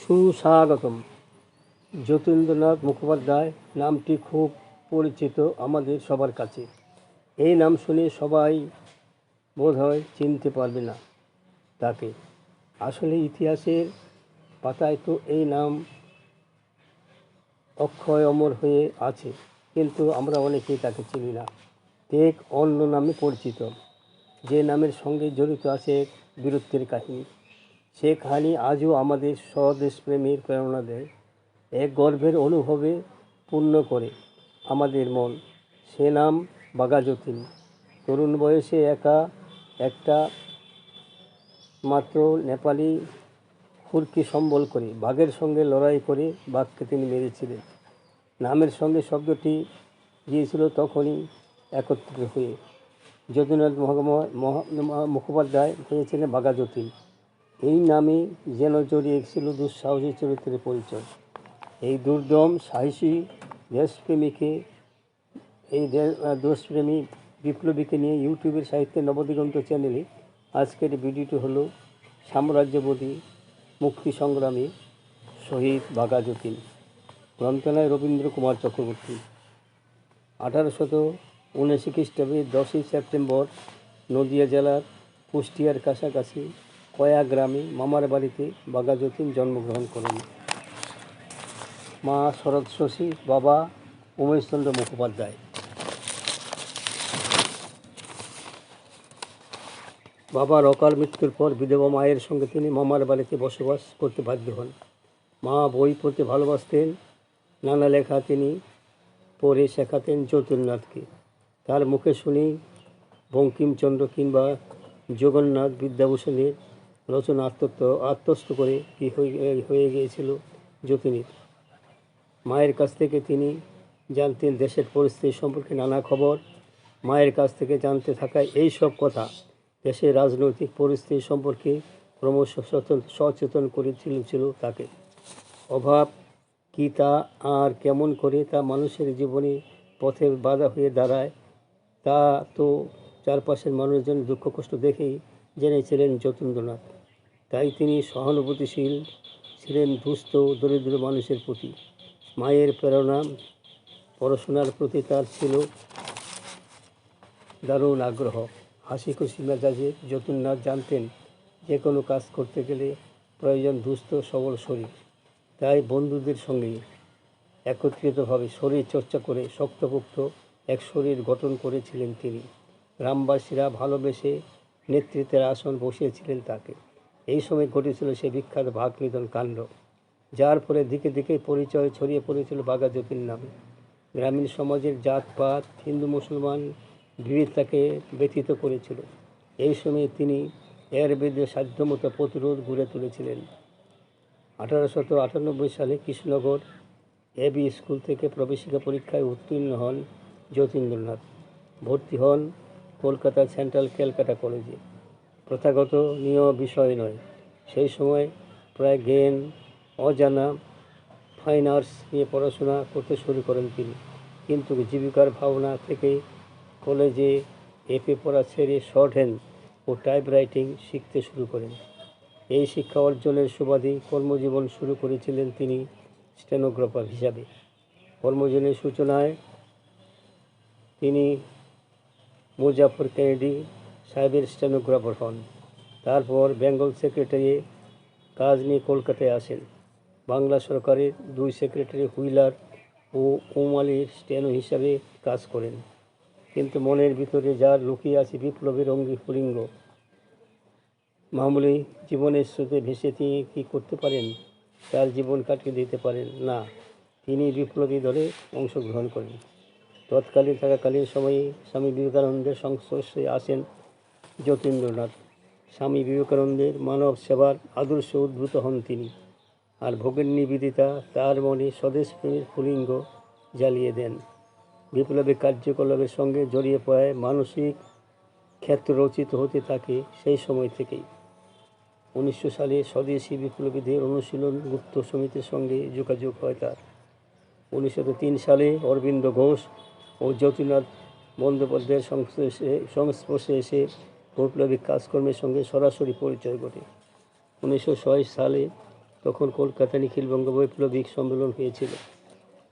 সুস্বাগতম। যতীন্দ্রনাথ মুখোপাধ্যায় নামটি খুব পরিচিত আমাদের সবার কাছে। এই নাম শুনে সবাই বোধহয় চিনতে পারবে না তাকে। আসলে ইতিহাসের পাতায় তো এই নাম অক্ষয় অমর হয়ে আছে, কিন্তু আমরা অনেকেই তাকে চিনি না। এক অন্য নামে পরিচিত। যে নামের সঙ্গে জড়িত আছে বীরত্বের কাহিনী। সে কাহিনী আজও আমাদের স্বদেশপ্রেমের প্রেরণা দেয়। এক গর্বের অনুভবে পূর্ণ করে আমাদের মন। সে নাম বাঘাযতীন। তরুণ বয়সে একা একটা মাত্র নেপালি খুরকি সম্বল করে বাঘের সঙ্গে লড়াই করে বাঘকে তিনি মেরেছিলেন। নামের সঙ্গে শব্দটি গিয়েছিল তখনই একত্রিত হয়ে। যদুনাথ মুখোপাধ্যায় হয়েছিলেন বাঘাযতীন। এই নামে যেন জড়িয়ে ছিল দুঃসাহসী চরিত্রের পরিচয়। এই দুর্দম, সাহসী দেশপ্রেমীকে, এই দেশপ্রেমী বিপ্লবীকে নিয়ে ইউটিউবের সাহিত্যের নবদিগন্ত চ্যানেলে আজকের ভিডিওটি হলো সাম্রাজ্যবাদী মুক্তি সংগ্রামী শহীদ বাঘা যতীন গ্রন্থনায় রবীন্দ্র কুমার চক্রবর্তী। আঠারোশত উনআশি খ্রিস্টাব্দে দশই সেপ্টেম্বর নদিয়া জেলার কুষ্টিয়ার কাছাকাছি কয়া গ্রামে মামার বাড়িতে বাঘাযতীন জন্মগ্রহণ করেন। মা শরৎ শশী, বাবা উমেশচন্দ্র মুখোপাধ্যায়। বাবার অকাল মৃত্যুর পর বিধবা মায়ের সঙ্গে তিনি মামার বাড়িতে বসবাস করতে বাধ্য হন। মা বই পড়তে ভালোবাসতেন, নানা লেখা তিনি পড়ে শেখাতেন জ্যোতির্নাথকে তার মুখে শুনি বঙ্কিমচন্দ্র কিংবা জগন্নাথ বিদ্যাভূষণের রচনা আত্মত্ব, আত্মস্থ করে কি হয়ে গিয়েছিল যতীনের। মায়ের কাছ থেকে তিনি জানতেন দেশের পরিস্থিতি সম্পর্কে নানা খবর। মায়ের কাছ থেকে জানতে থাকায় এই সব কথা দেশের রাজনৈতিক পরিস্থিতি সম্পর্কে ক্রমশ সচেতন সচেতন করেছিল ছিল তাকে। অভাব কি তা আর কেমন করে তা মানুষের জীবনে পথে বাধা হয়ে দাঁড়ায়, তা তো চারপাশের মানুষজন দুঃখ কষ্ট দেখেই জেনেছিলেন যতীন্দ্রনাথ। তাই তিনি সহানুভূতিশীল ছিলেন, দুস্থ দরিদ্র মানুষের প্রতি। মায়ের প্রেরণা, পড়াশোনার প্রতি তার ছিল দারুণ আগ্রহ। হাসি খুশি মেজাজে যতীন্দ্রনাথ জানতেন যে কোনো কাজ করতে গেলে প্রয়োজন দুস্থ, সবল শরীর। তাই বন্ধুদের সঙ্গে একত্রিতভাবে শরীর চর্চা করে শক্তপোক্ত এক শরীর গঠন করেছিলেন তিনি। গ্রামবাসীরা ভালোবেসে নেতৃত্বের আসন বসিয়েছিলেন তাকে। এই সময় ঘটেছিল সে বিখ্যাত ভাগ নিধন কাণ্ড, যার ফলে দিকে দিকে পরিচয় ছড়িয়ে পড়েছিল বাঘা বাঘাযতীন নামে। গ্রামীণ সমাজের জাতপাত, হিন্দু মুসলমান বিবিধতাকে ব্যথিত করেছিল। এই সময় তিনি এর বিরুদ্ধে সাধ্যমতো প্রতিরোধ গড়ে তুলেছিলেন। আঠারোশত আটানব্বই সালে কৃষ্ণনগর এবি স্কুল থেকে প্রবেশিকা পরীক্ষায় উত্তীর্ণ হন যতীন্দ্রনাথ। ভর্তি হন কলকাতা সেন্ট্রাল ক্যালকাটা কলেজে। প্রথাগত নিয়ম বিষয় নয়। সেই সময় প্রায় জ্ঞান, অজানা ফাইন আর্টস নিয়ে পড়াশোনা করতে শুরু করেন তিনি। কিন্তু জীবিকার ভাবনা থেকে কলেজে এপে পড়া ছেড়ে শর্ট হ্যান্ড ও টাইপ রাইটিং শিখতে শুরু করেন। এই শিক্ষা অর্জনের সুবাদে কর্মজীবন শুরু করেছিলেন তিনি স্টেনোগ্রাফার হিসাবে। কর্মজীবনের সূচনায় তিনি মুজাফর কেনেডি সাহেবের স্টেনোগ্রাফার হন। তারপর বেঙ্গল সেক্রেটারি কাজ নিয়ে কলকাতায় আসেন। বাংলা সরকারের দুই সেক্রেটারি হুইলার ও ওমালির স্টেনো হিসাবে কাজ করেন। কিন্তু মনের ভিতরে যার লুকিয়ে আছে বিপ্লবের অঙ্গি ফুলিঙ্গ, মামুলি জীবনের স্রোতে ভেসে তিনি কী করতে পারেন, তার জীবন কাটিয়ে দিতে পারেন? না, তিনি বিপ্লবী দলে অংশগ্রহণ করেন। তৎকালীন থাকাকালীন সময়ে স্বামী বিবেকানন্দের সংস্পর্শে আসেন যতীন্দ্রনাথ। স্বামী বিবেকানন্দের মানব সেবার আদর্শ উদ্ভূত হন তিনি আর ভোগের নিবেদিতা তার মনে স্বদেশ প্রেমের ফুলিঙ্গ জ্বালিয়ে দেন। বিপ্লবী কার্যকলাপের সঙ্গে জড়িয়ে পড়ায় মানসিক ক্ষেত্র রচিত হতে থাকে সেই সময় থেকেই। উনিশশো সালে স্বদেশী বিপ্লবীদের অনুশীলন গুপ্ত সমিতির সঙ্গে যোগাযোগ হয় তার। উনিশশো তিন সালে অরবিন্দ ঘোষ ও জ্যোতিনাথ বন্দ্যোপাধ্যায়ের সংস্পর্শে সংস্পর্শে এসে বৈপ্লবিক কাজকর্মের সঙ্গে সরাসরি পরিচয় ঘটে। উনিশশো ছয় সালে তখন কলকাতা নিখিলবঙ্গ বৈপ্লবিক সম্মেলন হয়েছিল।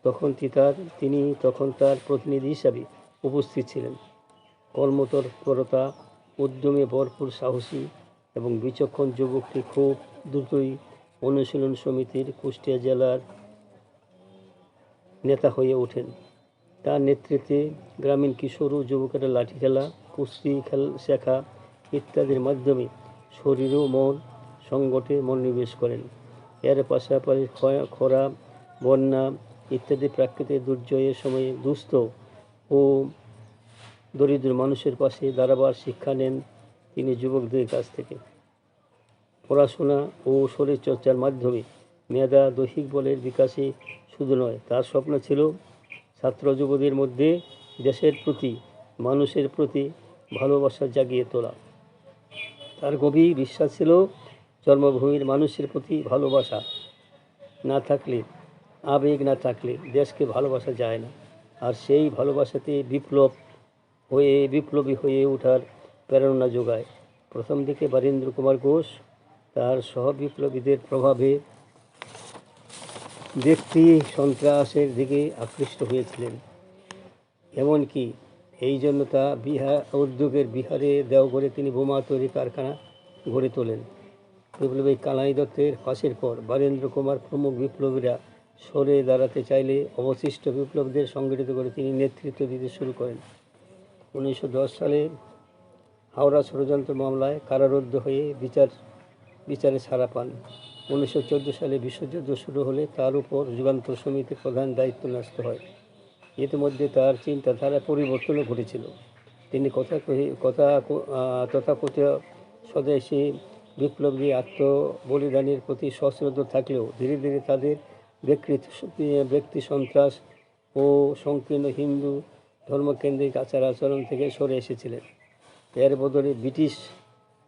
তখন তার, তিনি তখন তার প্রতিনিধি হিসাবে উপস্থিত ছিলেন। কর্মতৎপরতা, উদ্যমে ভরপুর সাহসী এবং বিচক্ষণ যুবকটি খুব দ্রুতই অনুশীলন সমিতির কুষ্টিয়া জেলার নেতা হয়ে ওঠেন। তার নেতৃত্বে গ্রামীণ কিশোর ও যুবকেরা লাঠি খেলা, কুস্তি খেল শেখা ইত্যাদির মাধ্যমে শরীর ও মন সংগঠে মনোনিবেশ করেন। এর পাশাপাশি খরা, বন্যা ইত্যাদি প্রাকৃতিক দুর্যোগের সময়ে দুস্থ ও দরিদ্র মানুষের পাশে দাঁড়াবার শিক্ষা নেন তিনি যুবকদের কাছ থেকে। পড়াশোনা ও শরীরচর্চার মাধ্যমে মেধা দৈহিক বলের বিকাশে শুধু নয়, তার স্বপ্ন ছিল ছাত্র যুবদের মধ্যে দেশের প্রতি, মানুষের প্রতি ভালোবাসা জাগিয়ে তোলা। তার গভীর বিশ্বাস ছিল জন্মভূমির মানুষের প্রতি ভালোবাসা না থাকলে, আবেগ না থাকলে দেশকে ভালোবাসা যায় না। আর সেই ভালোবাসাতে বিপ্লব হয়ে, বিপ্লবী হয়ে ওঠার প্রেরণা যোগায়। প্রথম দিকে বারীন্দ্র কুমার ঘোষ তার সহবিপ্লবীদের প্রভাবে ব্যক্তি সন্ত্রাসের দিকে আকৃষ্ট হয়েছিলেন। এমনকি এই জন্য তা বিহার উদ্যোগের বিহারে দেওঘরে তিনি বোমা তৈরি কারখানা গড়ে তোলেন। বিপ্লবী কানাই দত্তের ফাঁসের পর বারেন্দ্র কুমার প্রমুখ বিপ্লবীরা সরে দাঁড়াতে চাইলে অবশিষ্ট বিপ্লবীদের সংগঠিত করে তিনি নেতৃত্ব দিতে শুরু করেন। উনিশশো দশ সালে হাওড়া ষড়যন্ত্র মামলায় কারারুদ্ধ হয়ে বিচার, বিচারে ছাড়া পান। উনিশশো চোদ্দ সালে বিশ্বযুদ্ধ শুরু হলে তার উপর যুগান্তর সমিতির প্রধান দায়িত্ব ন্যস্ত হয়। ইতিমধ্যে তার চিন্তাধারা পরিবর্তনও ঘটেছিল। তিনি কথা কথা তথাকথিত স্বদেশী বিপ্লবী আত্মবলিদানের প্রতি সশ্রদ্ধ থাকলেও ধীরে ধীরে তাদের ব্যক্তি ব্যক্তি সন্ত্রাস ও সংকীর্ণ হিন্দু ধর্মকেন্দ্রিক আচার আচরণ থেকে সরে এসেছিলেন। এর বদলে ব্রিটিশ,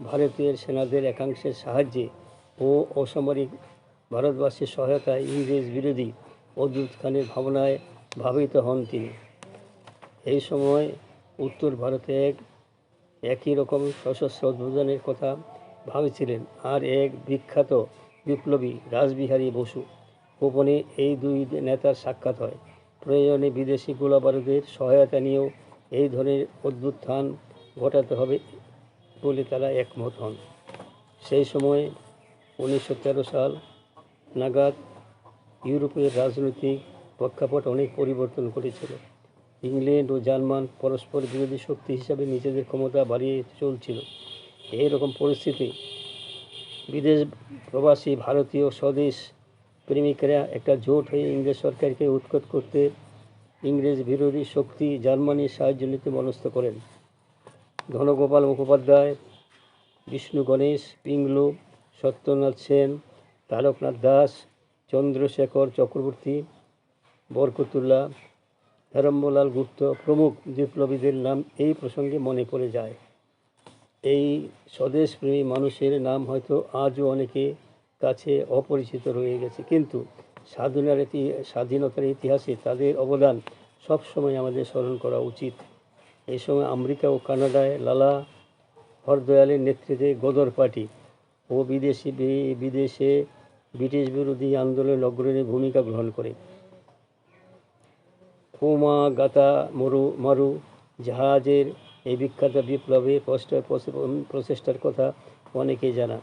ভারতীয় সেনাদের একাংশের সাহায্যে ও অসামরিক ভারতবাসীর সহায়তায় ইংরেজ বিরোধী অদ্ভুত খানের ভাবনায় ভাবিত হন তিনি। এই সময় উত্তর ভারতে এক, একই রকম সশস্ত্র উদ্বোধনের কথা ভাবেছিলেন আর এক বিখ্যাত বিপ্লবী রাসবিহারী বসু। গোপনে এই দুই নেতার সাক্ষাৎ হয়। প্রয়োজনে বিদেশি গোলাবারুদের সহায়তা নিয়েও এই ধরনের অভ্যুত্থান ঘটাতে হবে বলে তারা একমত হন। সেই সময় উনিশশো তেরো সাল নাগাদ ইউরোপের রাজনৈতিক প্রেক্ষাপট অনেক পরিবর্তন করেছিল ইংল্যান্ড ও জার্মান পরস্পর বিরোধী শক্তি হিসাবে নিজেদের ক্ষমতা বাড়িয়ে চলছিল। এই রকম পরিস্থিতি বিদেশ প্রবাসী ভারতীয় স্বদেশ প্রেমিকেরা একটা জোট হয়ে ইংরেজ সরকারকে উৎখাত করতে ইংরেজ বিরোধী শক্তি জার্মানির সাহায্য নিতে মনস্থ করেন। ধনগোপাল মুখোপাধ্যায়, বিষ্ণু গণেশ, পিংলু সত্যনাথ সেন, তারকনাথ দাস, চন্দ্রশেখর চক্রবর্তী বরকতুল্লাহ ধরম্বলাল গুপ্ত প্রমুখ বিপ্লবীদের নাম এই প্রসঙ্গে মনে পড়ে যায়। এই স্বদেশপ্রেমী মানুষের নাম হয়তো আজও অনেকে কাছে অপরিচিত রয়ে গেছে, কিন্তু স্বাধীনার স্বাধীনতার ইতিহাসে তাদের অবদান সবসময় আমাদের স্মরণ করা উচিত। এই সময় আমেরিকা ও কানাডায় লালা হরদয়ালের নেতৃত্বে গদর পার্টি ও বিদেশি বিদেশে ব্রিটিশ বিরোধী আন্দোলনে অগ্রণী ভূমিকা গ্রহণ করে। ফুমা গাতা মরু, মারু জাহাজের এই বিখ্যাত বিপ্লবে প্রচেষ্টা- প্রচে- প্রচেষ্টার কথা অনেকেই জানা।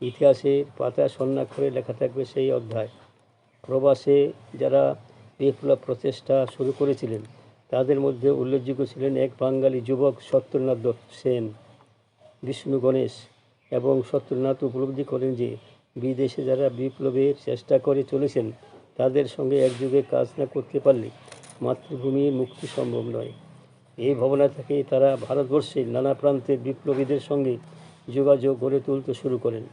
ইতিহাসের পাতা সন্ন্যাক্ষরে লেখা থাকবে সেই অধ্যায়। প্রবাসে যারা বিপ্লব প্রচেষ্টা শুরু করেছিলেন, তাদের মধ্যে উল্লেখযোগ্য ছিলেন এক বাঙালি যুবক সত্যনাথ দত্ত সেন, বিষ্ণু গণেশ। এবং সত্যনাথ উপলব্ধি করেন যে, বিদেশে যারা বিপ্লবের চেষ্টা করে চলেছেন, তাদের সঙ্গে একযোগে কাজ না করতে পারলে মাতৃভূমির মুক্তি সম্ভব নয়। এই ভাবনা থেকে তারা ভারতবর্ষের নানা প্রান্তের বিপ্লবীদের সঙ্গে যোগাযোগ গড়ে তুলতে শুরু করেন।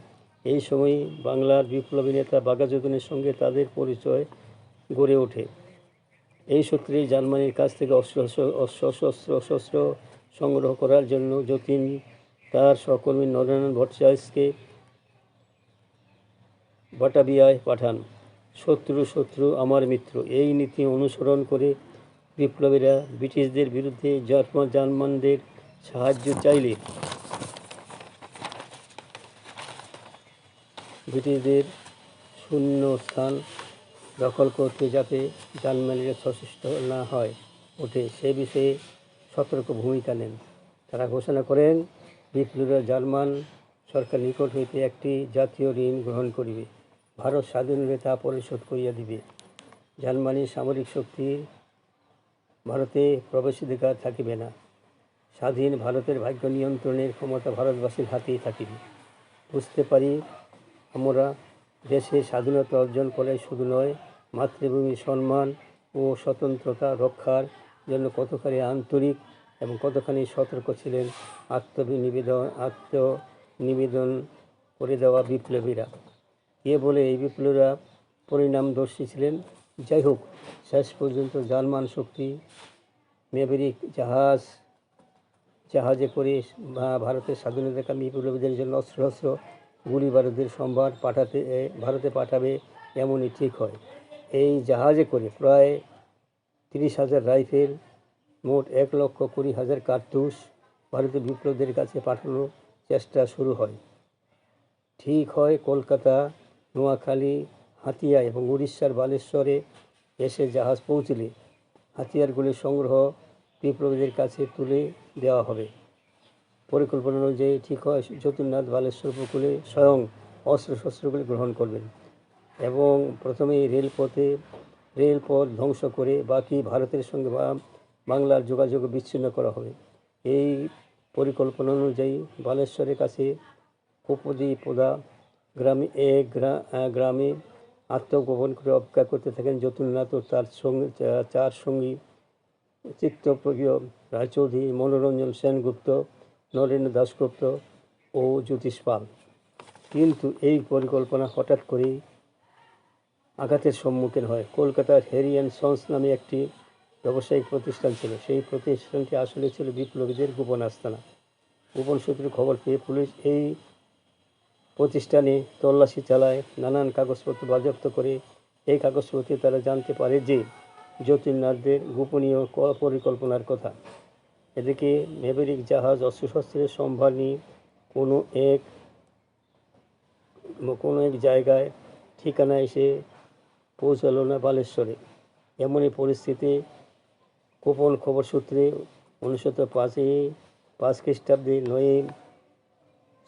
এই সময়ে বাংলার বিপ্লবী নেতা বাঘাযতীনের সঙ্গে তাদের পরিচয় গড়ে ওঠে। এই সূত্রে জার্মানির কাছ থেকে অস্ত্র অস্ত্র সংগ্রহ করার জন্য যতীন তার সহকর্মী নরেন্দ্র ভট্টাচার্যকে বাটাবিয়ায় পাঠান। শত্রু শত্রু, আমার মিত্র, এই নীতি অনুসরণ করে বিপ্লবীরা ব্রিটিশদের বিরুদ্ধে জার্মান জার্মানদের সাহায্য চাইলে ব্রিটিশদের শূন্য স্থান দখল করতে যাতে জার্মানিরা সচেষ্ট না হয়, ওঠে। সে বিষয়ে সতর্ক ভূমিকা নেন। তারা ঘোষণা করেন বিপ্লবীরা জার্মান সরকার নিকট হইতে একটি জাতীয় ঋণ গ্রহণ করিবে। ভারত স্বাধীন হলে তা পরিশোধ করিয়া দিবে। জার্মানির সামরিক শক্তির ভারতে প্রবেশাধিকার থাকিবে না। স্বাধীন ভারতের ভাগ্য নিয়ন্ত্রণের ক্ষমতা ভারতবাসীর হাতেই থাকিবে। বুঝতে পারি, আমরা দেশে স্বাধীনতা অর্জন করে শুধু নয়, মাতৃভূমির সম্মান ও স্বতন্ত্রতা রক্ষার জন্য কতখানি আন্তরিক এবং কতখানি সতর্ক ছিলেন আত্মনিবেদন আত্মনিবেদন করে দেওয়া বিপ্লবীরা। এ বলে এই বিপ্লবীরা পরিণামদর্শী ছিলেন। যাই হোক, শেষ পর্যন্ত জার্মান শক্তি মেবেরিক জাহাজ, জাহাজে করে ভারতের স্বাধীনতাকামী বিপ্লবীদের জন্য অস্ত্র অস্ত্র গুলি বারুদের সম্ভার পাঠাতে ভারতে পাঠাবে এমনই ঠিক হয়। এই জাহাজে করে প্রায় তিরিশ হাজার রাইফেল মোট এক লক্ষ কুড়ি হাজার কার্তুস ভারতীয় বিপ্লবীদের কাছে পাঠানোর চেষ্টা শুরু হয়। ঠিক হয় কলকাতা, নোয়াখালী, হাতিয়া এবং উড়িষ্যার বালেশ্বরে এসে জাহাজ পৌঁছলে। হাতিয়ারগুলির সংগ্রহ বিপ্লবীদের কাছে তুলে দেওয়া হবে। পরিকল্পনা অনুযায়ী ঠিক হয় জ্যোতির্নাথ বালেশ্বর উপকূলে স্বয়ং অস্ত্রশস্ত্রগুলি গ্রহণ করবেন এবং প্রথমেই রেলপথে, রেলপথ ধ্বংস করে বাকি ভারতের সঙ্গে বা বাংলার যোগাযোগ বিচ্ছিন্ন করা হবে। এই পরিকল্পনা অনুযায়ী বালেশ্বরের কাছে কুপদি পোদা গ্রামে, এ গ্রা- গ্রামে আত্মগোপন করে অপেক্ষা করতে থাকেন যতুলনাথ ও তার সঙ্গে চার সঙ্গী চিত্তপ্রিয় রায়চৌধুরী, মনোরঞ্জন সেনগুপ্ত নরেন্দ্র দাশগুপ্ত ও জ্যোতিষ পাল। কিন্তু এই পরিকল্পনা হঠাৎ করেই আঘাতের সম্মুখীন হয়। কলকাতার হেরি অ্যান্ড সন্স নামে একটি ব্যবসায়িক প্রতিষ্ঠান ছিল। সেই প্রতিষ্ঠানটি আসলে ছিল বিপ্লবীদের গোপন আস্তানা। গোপন সূত্রে খবর পেয়ে পুলিশ এই প্রতিষ্ঠানে তল্লাশি চালায়, নানান কাগজপত্র বাজেয়াপ্ত করে। এই কাগজপত্রে তারা জানতে পারে যে জ্যোতির্নাথদের গোপনীয় ক- পরিকল্পনার কথা। এদিকে মেবেরিক জাহাজ অস্ত্রশস্ত্রের সম্ভার নিয়ে কোনো এক কোনো এক জায়গায় ঠিকানা এসে পৌঁছালো না বালেশ্বরে। এমনই পরিস্থিতি গোপন খবর সূত্রে উনিশশো পাঁচে পাঁচ খ্রিস্টাব্দে নয়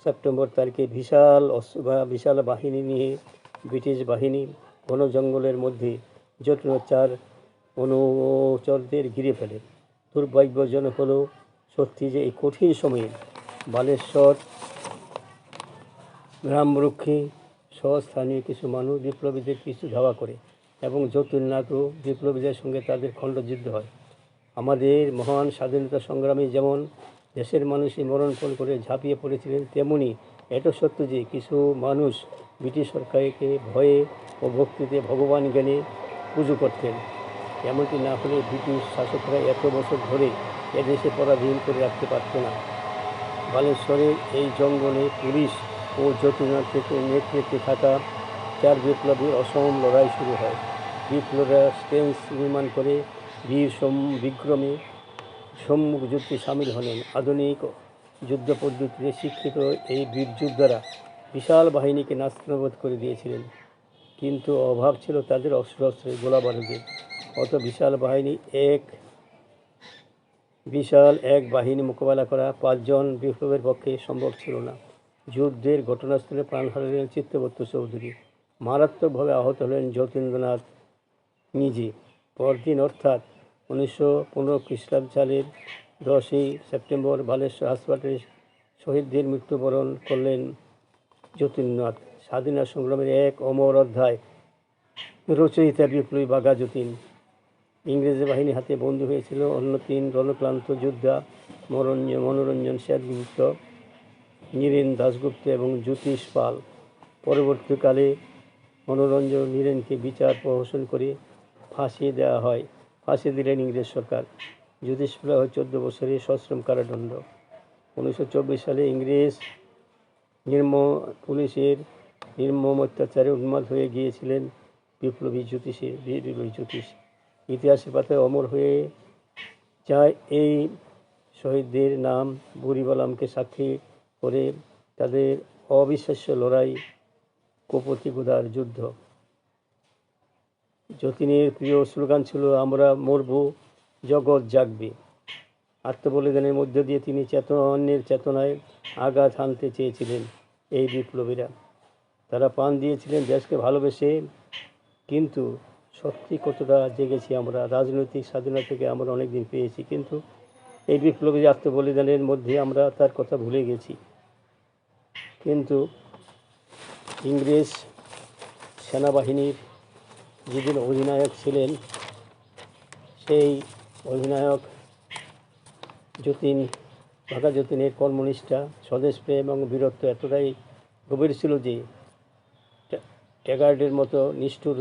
সেপ্টেম্বর তারিখে বিশাল বিশাল বাহিনী নিয়ে ব্রিটিশ বাহিনী ঘন জঙ্গলের মধ্যে জটিলচার অনুচরদের ঘিরে ফেলে। দুর্ভাগ্যজনক হলো সত্যি যে এই কঠিন সময়ে বালেশ্বর গ্রামরক্ষী সহ স্থানীয় কিছু মানুষ বিপ্লবীদের কিছু ধাওয়া করে এবং জ্যোতির্নাথও বিপ্লবীদের সঙ্গে তাদের খণ্ডযুদ্ধ হয়। আমাদের মহান স্বাধীনতা সংগ্রামী যেমন দেশের মানুষই মরণপণ করে ঝাঁপিয়ে পড়েছিলেন, তেমনি এটা সত্য যে কিছু মানুষ ব্রিটিশ সরকারকে ভয়ে ও ভক্তিতে ভগবান জ্ঞানে পুজো করতেন। এমনটি না হলে ব্রিটিশ শাসকরা এত বছর ধরে এদেশে পরাধীন করে রাখতে পারত না। বালেশ্বরের এই জঙ্গলে পুলিশ ও জ্যোতির্নাথ থেকে নেতৃত্বে থাকা চার বিপ্লবীর অসম লড়াই শুরু হয়। বিপ্লবীরা স্টেন্স নির্মাণ করে বীর বিক্রমে সম্মুখ যুদ্ধে সামিল হলেন। আধুনিক যুদ্ধ পদ্ধতিতে শিক্ষিত এই বীর যোদ্ধারা বিশাল বাহিনীকে নাস্তানাবোধ করে দিয়েছিলেন। কিন্তু অভাব ছিল তাদের অস্ত্র অস্ত্রের গোলা বারুদের অত বিশাল বাহিনী, এক বিশাল এক বাহিনী মোকাবেলা করা পাঁচজন বিপ্লবের পক্ষে সম্ভব ছিল না। যুদ্ধের ঘটনাস্থলে প্রাণ হারালেন চিত্তবর্ত চৌধুরী। মারাত্মকভাবে আহত হলেন যতীন্দ্রনাথ নিজে। পরদিন অর্থাৎ উনিশশো পনেরো খ্রিস্টাব্দ সালের দশই সেপ্টেম্বর বালেশ্বর হাসপাতালে শহীদদের মৃত্যুবরণ করলেন যতীন্দ্রনাথ। স্বাধীনতা সংগ্রামের এক অমর অধ্যায়। রচয়িতা বিপ্লবী বাঘা যতীন। ইংরেজ বাহিনী হাতে বন্দী হয়েছিল অন্য তিন রণক্লান্ত যোদ্ধা মরঞ্জন মনোরঞ্জন সেনগুপ্ত নীরেন দাশগুপ্ত এবং জ্যোতিষ পাল। পরবর্তীকালে মনোরঞ্জন নীরেনকে বিচার প্রহসন করে ফাঁসি দেওয়া হয়। ফাঁসি দিলেন ইংরেজ সরকার। পাল হয় চোদ্দ বছরের সশ্রম কারাদণ্ড। উনিশশো চব্বিশ সালে ইংরেজ নির্ম, পুলিশের নির্মম অত্যাচারে উন্মাদ হয়ে গিয়েছিলেন বিপ্লবী জ্যোতিষে, বিপ্লবী জ্যোতিষ। ইতিহাসের পাতায় অমর হয়ে যায় এই শহীদদের নাম বুড়িবালামকে সাক্ষী করে তাদের অবিশ্বাস্য লড়াই, কোপতি গোদার যুদ্ধ। যতীনের প্রিয় স্লোগান ছিল, আমরা মরব, জগৎ জাগবে। আত্মবলিদানের মধ্য দিয়ে তিনি চেতনা, অন্যের চেতনায় আঘাত হানতে চেয়েছিলেন এই বিপ্লবীরা। তারা প্রাণ দিয়েছিলেন দেশকে ভালোবেসে, কিন্তু সত্যি কতটা জেগেছি আমরা, রাজনৈতিক স্বাধীনতা থেকে আমরা অনেক দিন পেয়েছি, কিন্তু এই বিপ্লবী আত্মবলিদানের মধ্যে আমরা তার কথা ভুলে গেছি। কিন্তু ইংরেজ সেনাবাহিনীর যেদিন অধিনায়ক ছিলেন, সেই অধিনায়ক যতীন ঢাকা যতীনের কর্মনিষ্ঠা স্বদেশপ্রেম এবং বীরত্ব এতটাই গভীর ছিল যে ট্যাগার্ডের মতো নিষ্ঠুর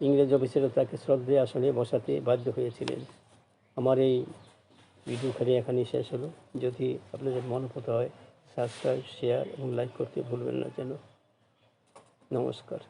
ইংরেজ অফিসারও তাকে শ্রদ্ধে আসনে বসাতে বাধ্য হয়েছিলেন। আমার এই ভিডিওখানি এখানেই শেষ হলো। যদি আপনাদের মনোপত হয় সাবস্ক্রাইব শেয়ার এবং লাইক করতে ভুলবেন না যেন। নমস্কার।